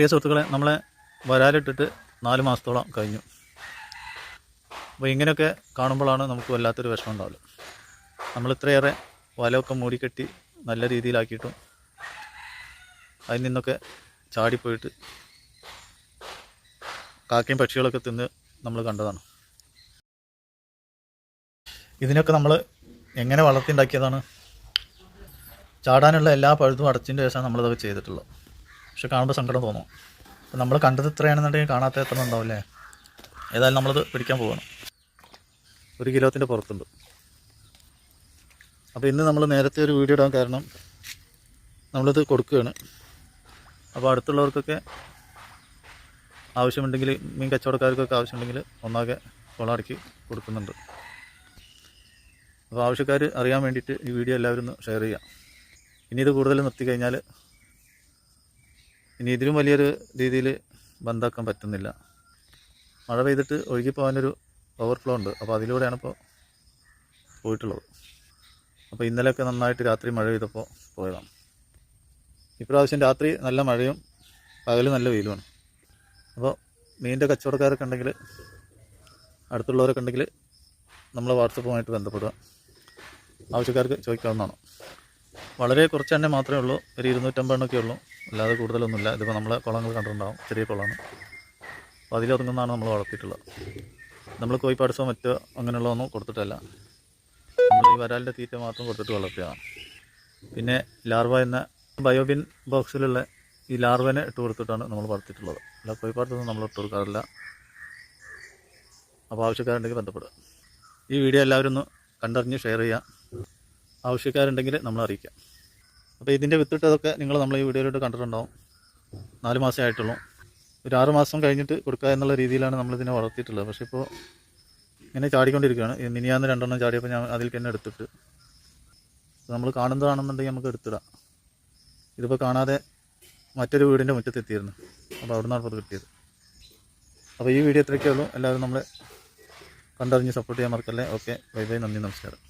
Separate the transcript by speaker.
Speaker 1: പ്രിയ സുഹൃത്തുക്കളെ നമ്മളെ വരാലിട്ടിട്ട് നാല് മാസത്തോളം കഴിഞ്ഞു. അപ്പോൾ ഇങ്ങനെയൊക്കെ കാണുമ്പോഴാണ് നമുക്ക് വല്ലാത്തൊരു വിഷമം ഉണ്ടാവില്ല നമ്മൾ ഇത്രയേറെ വലമൊക്കെ മൂടിക്കെട്ടി നല്ല രീതിയിലാക്കിയിട്ടും അതിൽ നിന്നൊക്കെ ചാടിപ്പോയിട്ട് കാക്കയും പക്ഷികളൊക്കെ തിന്ന് നമ്മൾ കണ്ടതാണ്. ഇതിനൊക്കെ നമ്മൾ എങ്ങനെ വളർത്തിണ്ടാക്കിയതാണ് ചാടാനുള്ള എല്ലാ പഴുതും അടച്ചതിന്റെ ശേഷമാണ് നമ്മളിതൊക്കെ ചെയ്തിട്ടുള്ളത്. പക്ഷെ കാണുമ്പോൾ സങ്കടം തോന്നും. അപ്പം നമ്മൾ കണ്ടത് ഇത്രയാണെന്നുണ്ടെങ്കിൽ കാണാത്ത എത്ര ഉണ്ടാവില്ലേ? ഏതായാലും നമ്മളത് പിടിക്കാൻ പോവാണ്. ഒരു കിലോത്തിന്റെ പുറത്തുണ്ട്. അപ്പോൾ ഇന്ന് നമ്മൾ നേരത്തെ ഒരു വീഡിയോ ഇടാൻ കാരണം നമ്മളിത് കൊടുക്കുകയാണ്. അപ്പോൾ അടുത്തുള്ളവർക്കൊക്കെ ആവശ്യമുണ്ടെങ്കിൽ മീൻ കച്ചവടക്കാർക്കൊക്കെ ആവശ്യമുണ്ടെങ്കിൽ ഒന്നാകെ കൊളാടക്കി കൊടുക്കുന്നുണ്ട്. അപ്പോൾ ആവശ്യക്കാർ അറിയാൻ വേണ്ടിയിട്ട് ഈ വീഡിയോ എല്ലാവരും ഒന്ന് ഷെയർ ചെയ്യാം ഇനി ഇത് കൂടുതൽ നിർത്തി കഴിഞ്ഞാൽ ഇനി ഇതിലും വലിയൊരു രീതിയിൽ ബന്ധാക്കാൻ പറ്റുന്നില്ല. മഴ പെയ്തിട്ട് ഒഴുകി പോകാനൊരു ഓവർഫ്ലോ ഉണ്ട്. അപ്പോൾ അതിലൂടെയാണ് ഇപ്പോൾ പോയിട്ടുള്ളത്. അപ്പോൾ ഇന്നലെയൊക്കെ നന്നായിട്ട് രാത്രി മഴ പെയ്തപ്പോൾ പോയതാണ്. ഇപ്രാവശ്യം രാത്രി നല്ല മഴയും പകൽ നല്ല വെയിലുമാണ്. അപ്പോൾ മീനിന്റെ കച്ചവടക്കാരൊക്കെ ഉണ്ടെങ്കിൽ അടുത്തുള്ളവരൊക്കെ ഉണ്ടെങ്കിൽ നമ്മൾ വാട്സപ്പുമായിട്ട് ബന്ധപ്പെടുക. ആവശ്യക്കാർക്ക് ചോദിക്കാവുന്നതാണ്. വളരെ കുറച്ച് തന്നെ മാത്രമേ ഉള്ളൂ. ഒരു ഇരുന്നൂറ്റമ്പതെണ്ണൊക്കെ ഉള്ളൂ. അല്ലാതെ കൂടുതലൊന്നുമില്ല. ഇതിപ്പോൾ നമ്മൾ കുളങ്ങൾ കണ്ടിട്ടുണ്ടാവും. ചെറിയ കുളമാണ്. അപ്പോൾ അതിലൊതുങ്ങുന്നതാണ് നമ്മൾ വളർത്തിയിട്ടുള്ളത്. നമ്മൾ കോഴിപ്പാടസോ മറ്റോ അങ്ങനെയുള്ളതൊന്നും കൊടുത്തിട്ടല്ല. നമ്മൾ ഈ വരാലിന്റെ തീറ്റ മാത്രം കൊടുത്തിട്ട് വളർത്തിയതാണ്. പിന്നെ ലാർവ എന്ന ബയോബിൻ ബോക്സിലുള്ള ഈ ലാർവനെ ഇട്ട് കൊടുത്തിട്ടാണ് നമ്മൾ വളർത്തിയിട്ടുള്ളത്. അല്ല കോഴിപ്പാടത്തൊന്നും നമ്മൾ ഇട്ട് കൊടുക്കാറില്ല. അപ്പോൾ ആവശ്യക്കാരുണ്ടെങ്കിൽ ബന്ധപ്പെടുക. ഈ വീഡിയോ എല്ലാവരും ഒന്ന് കണ്ടറിഞ്ഞ് ഷെയർ ചെയ്യുക. ആവശ്യക്കാരുണ്ടെങ്കിൽ നമ്മൾ അറിയിക്കാം അപ്പോൾ ഇതിന്റെ വിത്തിട്ടതൊക്കെ നിങ്ങൾ നമ്മൾ ഈ വീഡിയോയിലോട്ട് കണ്ടിട്ടുണ്ടാവും. നാല് മാസമേ ആയിട്ടുള്ളൂ. ഒരു ആറ് മാസം കഴിഞ്ഞിട്ട് കൊടുക്കുക എന്നുള്ള രീതിയിലാണ് നമ്മളിതിനെ വളർത്തിയിട്ടുള്ളത്. പക്ഷേ ഇപ്പോൾ ഇങ്ങനെ ചാടിക്കൊണ്ടിരിക്കുകയാണ്. മിനിയാന്ന് രണ്ടെണ്ണം ചാടിയപ്പോൾ ഞാൻ അതിൽ തന്നെ എടുത്തിട്ട് നമ്മൾ കാണുന്നതാണെന്നുണ്ടെങ്കിൽ നമുക്ക് എടുത്തിടാം. ഇതിപ്പോൾ കാണാതെ മറ്റൊരു വീടിന്റെ മുറ്റത്തെത്തിയിരുന്നു അപ്പോൾ അവിടെ നിന്നാണ് കിട്ടിയത്. അപ്പോൾ ഈ വീഡിയോ ഇത്രയൊക്കെ ഉള്ളൂ. എല്ലാവരും നമ്മളെ കണ്ടറിഞ്ഞ് സപ്പോർട്ട് ചെയ്യാൻ മറക്കല്ലേ? ഓക്കെ. Bye bye. നന്ദി. നമസ്കാരം.